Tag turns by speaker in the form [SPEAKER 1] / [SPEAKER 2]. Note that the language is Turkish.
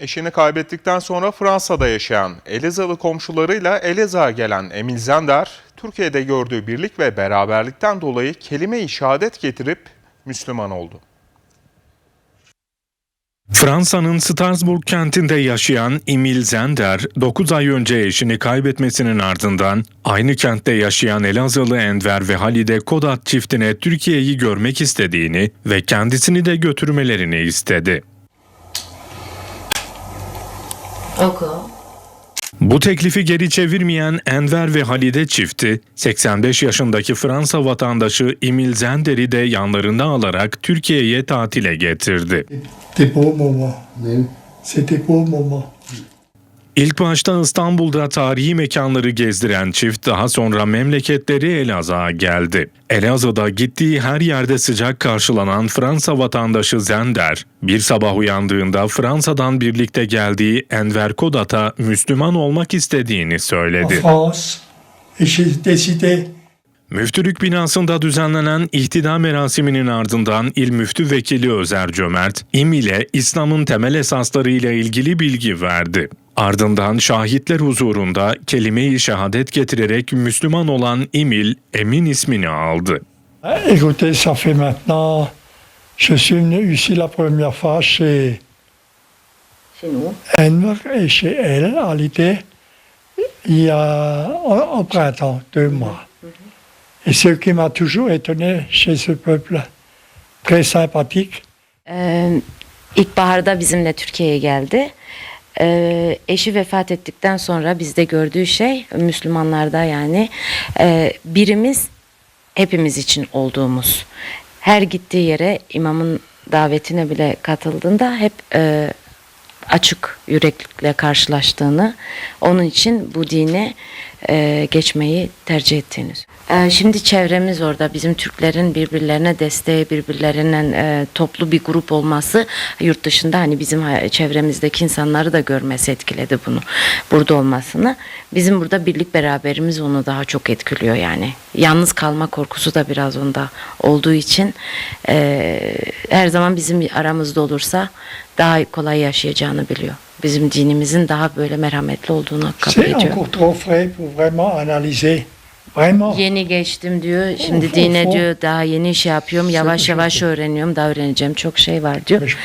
[SPEAKER 1] Eşini kaybettikten sonra Fransa'da yaşayan Elazığlı komşularıyla Elazığ'a gelen Emil Zender, Türkiye'de gördüğü birlik ve beraberlikten dolayı kelime-i şehadet getirip Müslüman oldu.
[SPEAKER 2] Fransa'nın Strasbourg kentinde yaşayan Emil Zender, 9 ay önce eşini kaybetmesinin ardından aynı kentte yaşayan Elazığlı Enver ve Halide Kodat çiftine Türkiye'yi görmek istediğini ve kendisini de götürmelerini istedi.
[SPEAKER 3] Oku.
[SPEAKER 2] Bu teklifi geri çevirmeyen Enver ve Halide çifti, 85 yaşındaki Fransa vatandaşı Emil Zender'i de yanlarında alarak Türkiye'ye tatile getirdi.
[SPEAKER 4] Des beaux moments. C'est des beaux moments.
[SPEAKER 2] İlk başta İstanbul'da tarihi mekanları gezdiren çift daha sonra memleketleri Elazığ'a geldi. Elazığ'da gittiği her yerde sıcak karşılanan Fransa vatandaşı Zender, bir sabah uyandığında Fransa'dan birlikte geldiği Enver Kodat'a Müslüman olmak istediğini söyledi. Müftülük binasında düzenlenen ihtida merasiminin ardından İl Müftü Vekili Özer Cömert, İMİL'e İslam'ın temel esasları ile ilgili bilgi verdi. Ardından şahitler huzurunda kelime-i şehadet getirerek Müslüman olan İmil, Emin ismini aldı.
[SPEAKER 4] Écoutez, ça fait maintenant. Je suis venu ici la première fois chez
[SPEAKER 3] Chez nous.
[SPEAKER 4] Enver et chez elle, à l'été, il y a au, au printemps, deux mois. Et ce qui m'a toujours étonné chez ce peuple, très sympathique,
[SPEAKER 3] Ee, ilkbaharda bizimle Türkiye'ye geldi. Ee, eşi vefat ettikten sonra bizde gördüğü şey Müslümanlarda yani e, birimiz hepimiz için olduğumuz. Her gittiği yere imamın davetine bile katıldığında hep e, açık yüreklikle karşılaştığını, onun için bu dine e, geçmeyi tercih ettiğini. E, şimdi çevremiz orada, bizim Türklerin birbirlerine desteği, birbirlerinin e, toplu bir grup olması yurt dışında hani bizim çevremizdeki insanları da görmesi etkiledi bunu, burada olmasını. Bizim burada birlik beraberimiz onu daha çok etkiliyor yani. Yalnız kalma korkusu da biraz onda olduğu için e, her zaman bizim aramızda olursa daha kolay yaşayacağını biliyor. Bizim dinimizin daha böyle merhametli olduğunu kabul
[SPEAKER 4] c'est
[SPEAKER 3] ediyor.
[SPEAKER 4] encore trop frais pour vraiment analyser. Vraiment.
[SPEAKER 3] Yeni geçtim diyor. Şimdi
[SPEAKER 4] Of,
[SPEAKER 3] dine
[SPEAKER 4] of,
[SPEAKER 3] diyor daha yeni şey yapıyorum. Yavaş yavaş öğreniyorum. Daha öğreneceğim çok şey var diyor.